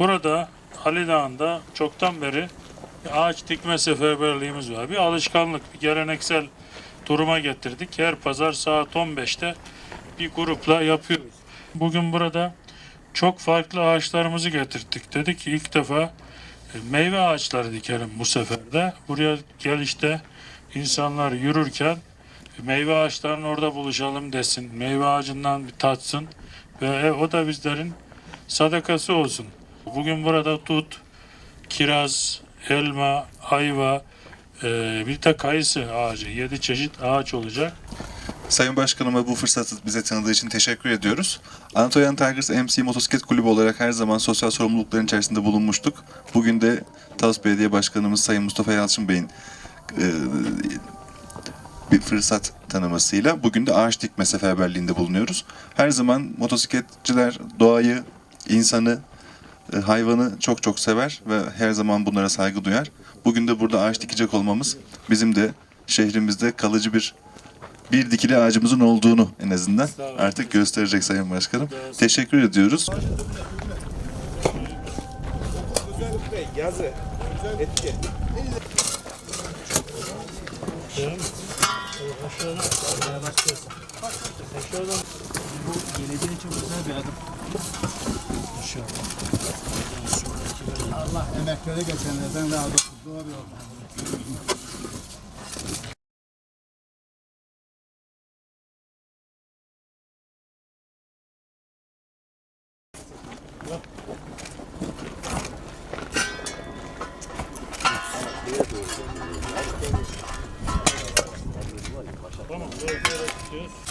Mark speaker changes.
Speaker 1: Burada Ali Dağı'nda çoktan beri bir ağaç dikme seferberliğimiz var. Bir alışkanlık, bir geleneksel duruma getirdik. Her pazar saat 15'te bir grupla yapıyoruz. Bugün burada çok farklı ağaçlarımızı getirdik. Dedik ki ilk defa e, meyve ağaçları dikelim bu sefer de. Buraya gelişte insanlar yürürken meyve ağaçlarının orada buluşalım desin. Meyve ağacından bir tatsın ve e, o da bizlerin sadakası olsun. Bugün burada tut, kiraz, elma, ayva, e, bir de kayısı ağacı, yedi çeşit ağaç olacak.
Speaker 2: Sayın Başkanıma bu fırsatı bize tanıdığı için teşekkür ediyoruz. Anatolian Tigers MC Motosiklet Kulübü olarak her zaman sosyal sorumlulukların içerisinde bulunmuştuk. Bugün de Talas Belediye Başkanımız Sayın Mustafa Yalçın Bey'in e, bir fırsat tanımasıyla bugün de ağaç dikme seferberliğinde bulunuyoruz. Her zaman motosikletçiler doğayı, insanı, hayvanı çok çok sever ve her zaman bunlara saygı duyar. Bugün de burada ağaç dikecek olmamız bizim de şehrimizde kalıcı bir bir dikili ağacımızın olduğunu en azından artık gösterecek Sayın Başkanım. Teşekkür ediyoruz.
Speaker 3: Yazı. Etki.
Speaker 4: Bu için güzel bir adım. Allah emekleri geçenlerden razı olsun. Doğru yol.
Speaker 1: Tamam, böyle böyle tutuyoruz.